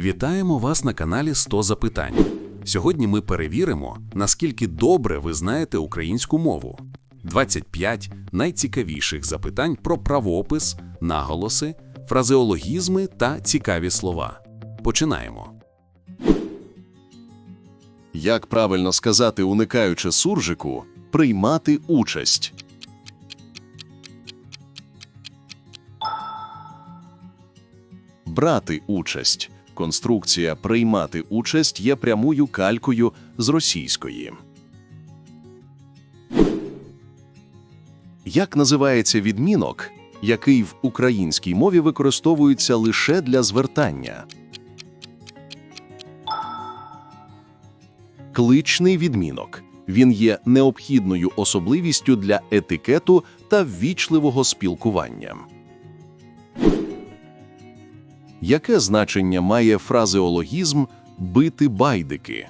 Вітаємо вас на каналі 100 запитань. Сьогодні ми перевіримо, наскільки добре ви знаєте українську мову. 25 найцікавіших запитань про правопис, наголоси, фразеологізми та цікаві слова. Починаємо. Як правильно сказати, уникаючи суржику, приймати участь. Брати участь. Конструкція приймати участь є прямою калькою з російської. Як називається відмінок, який в українській мові використовується лише для звертання? Кличний відмінок. Він є необхідною особливістю для етикету та ввічливого спілкування. Яке значення має фразеологізм бити байдики?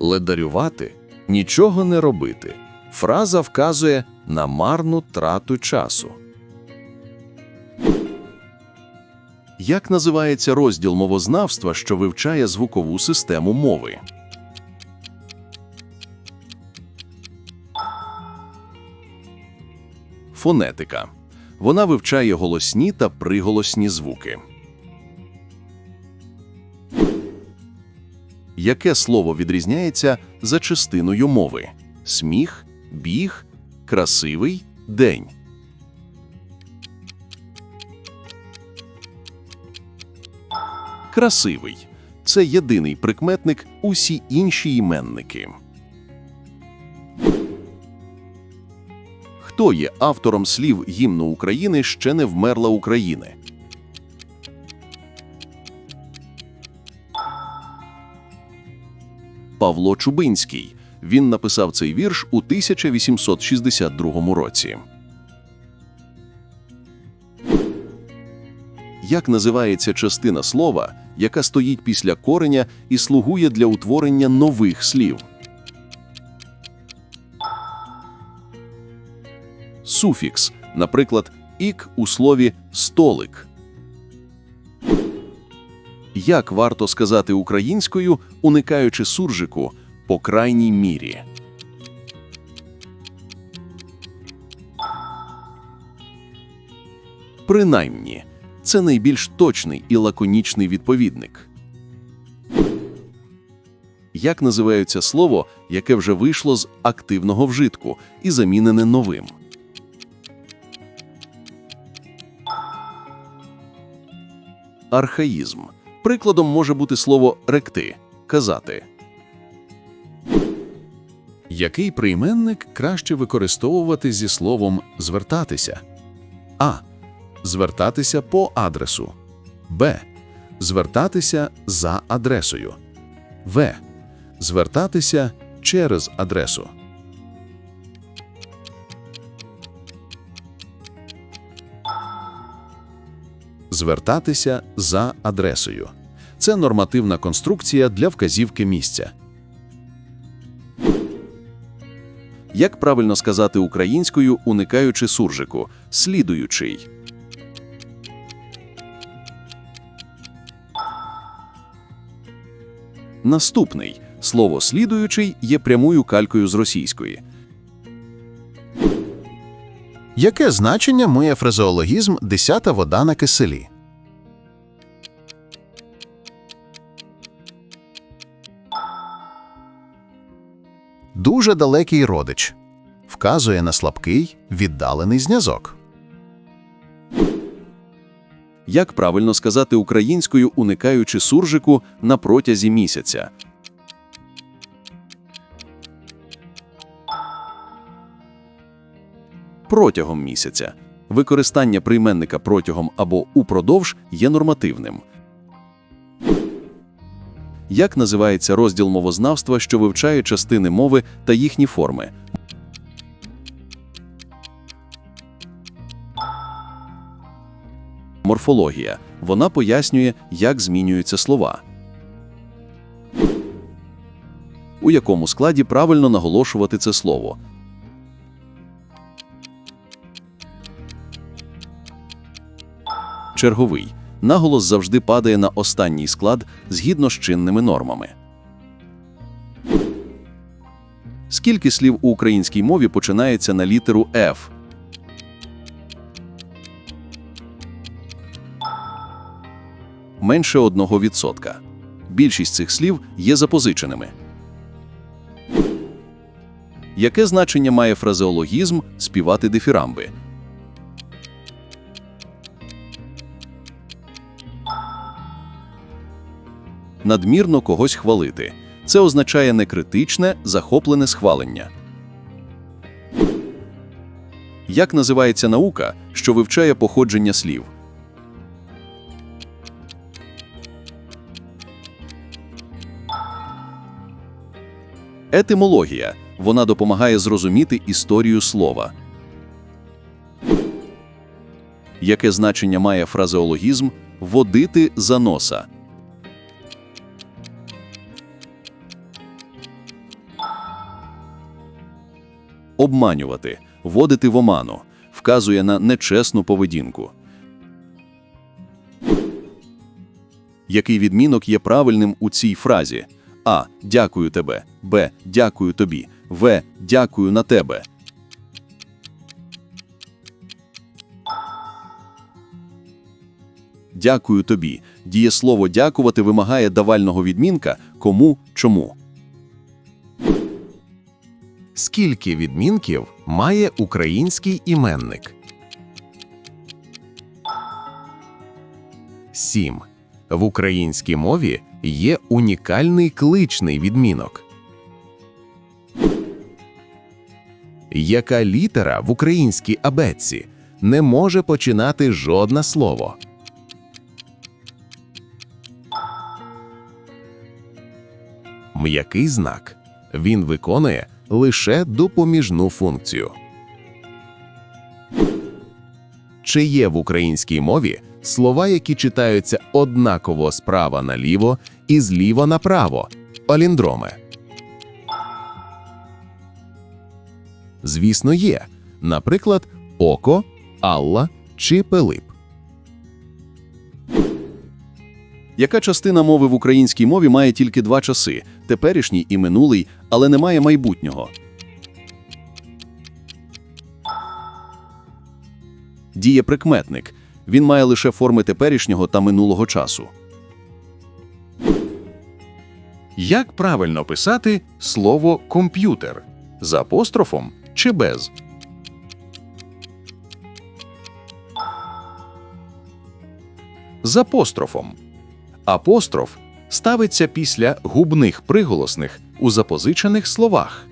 Ледарювати нічого не робити. Фраза вказує на марну трату часу. Як називається розділ мовознавства, що вивчає звукову систему мови? Фонетика. Вона вивчає голосні та приголосні звуки. Яке слово відрізняється за частиною мови? Сміх, біг, красивий, день. Красивий це єдиний прикметник, усі інші іменники. Хто є автором слів гімну України ще не вмерла України? Павло Чубинський. Він написав цей вірш у 1862 році. Як називається частина слова, яка стоїть після кореня і слугує для утворення нових слів? Суфікс, наприклад, ік у слові столик. Як варто сказати українською, уникаючи суржику по крайній мірі? Принаймні, це найбільш точний і лаконічний відповідник. Як називається слово, яке вже вийшло з активного вжитку і замінене новим? Архаїзм. Прикладом може бути слово ректи казати. Який прийменник краще використовувати зі словом звертатися? А. Звертатися по адресу. Б. Звертатися за адресою. В. Звертатися через адресу. Звертатися за адресою. Це нормативна конструкція для вказівки місця. Як правильно сказати українською, уникаючи суржику? Слідуючий. Наступний слово слідуючий є прямою калькою з російської. Яке значення має фразеологізм «десята вода на киселі»? Дуже далекий родич. Вказує на слабкий, віддалений зв'язок. Як правильно сказати українською, уникаючи суржику на протязі місяця? Протягом місяця. Використання прийменника протягом або упродовж є нормативним. Як називається розділ мовознавства, що вивчає частини мови та їхні форми? Морфологія. Вона пояснює, як змінюються слова. У якому складі правильно наголошувати це слово? Черговий. Наголос завжди падає на останній склад згідно з чинними нормами. Скільки слів у українській мові починається на літеру F? Менше 1%. Більшість цих слів є запозиченими. Яке значення має фразеологізм співати дифірамби? Надмірно когось хвалити. Це означає некритичне, захоплене схвалення. Як називається наука, що вивчає походження слів? Етимологія. Вона допомагає зрозуміти історію слова. Яке значення має фразеологізм водити за носа? Обманювати, вводити в оману, вказує на нечесну поведінку. Який відмінок є правильним у цій фразі? А. Дякую тебе. Б. Дякую тобі. В. Дякую на тебе. Дякую тобі. Дієслово дякувати вимагає давального відмінка кому чому. Скільки відмінків має український іменник? Сім. В українській мові є унікальний кличний відмінок. Яка літера в українській абетці не може починати жодне слово? М'який знак. Він виконує лише допоміжну функцію. Чи є в українській мові слова, які читаються однаково справа наліво і зліва направо паліндроми? Звісно, є. Наприклад, Око, Алла чи Пилип. Яка частина мови в українській мові має тільки два часи теперішній і минулий, але не має майбутнього? Дієприкметник. Він має лише форми теперішнього та минулого часу. Як правильно писати слово комп'ютер з апострофом чи без? З апострофом. Апостроф ставиться після губних приголосних у запозичених словах.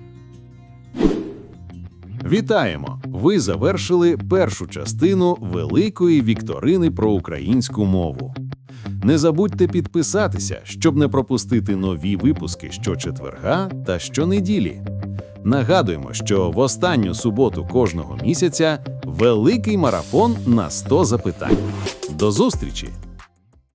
Вітаємо! Ви завершили першу частину великої вікторини про українську мову. Не забудьте підписатися, щоб не пропустити нові випуски щочетверга та щонеділі. Нагадуємо, що в останню суботу кожного місяця великий марафон на 100 запитань. До зустрічі!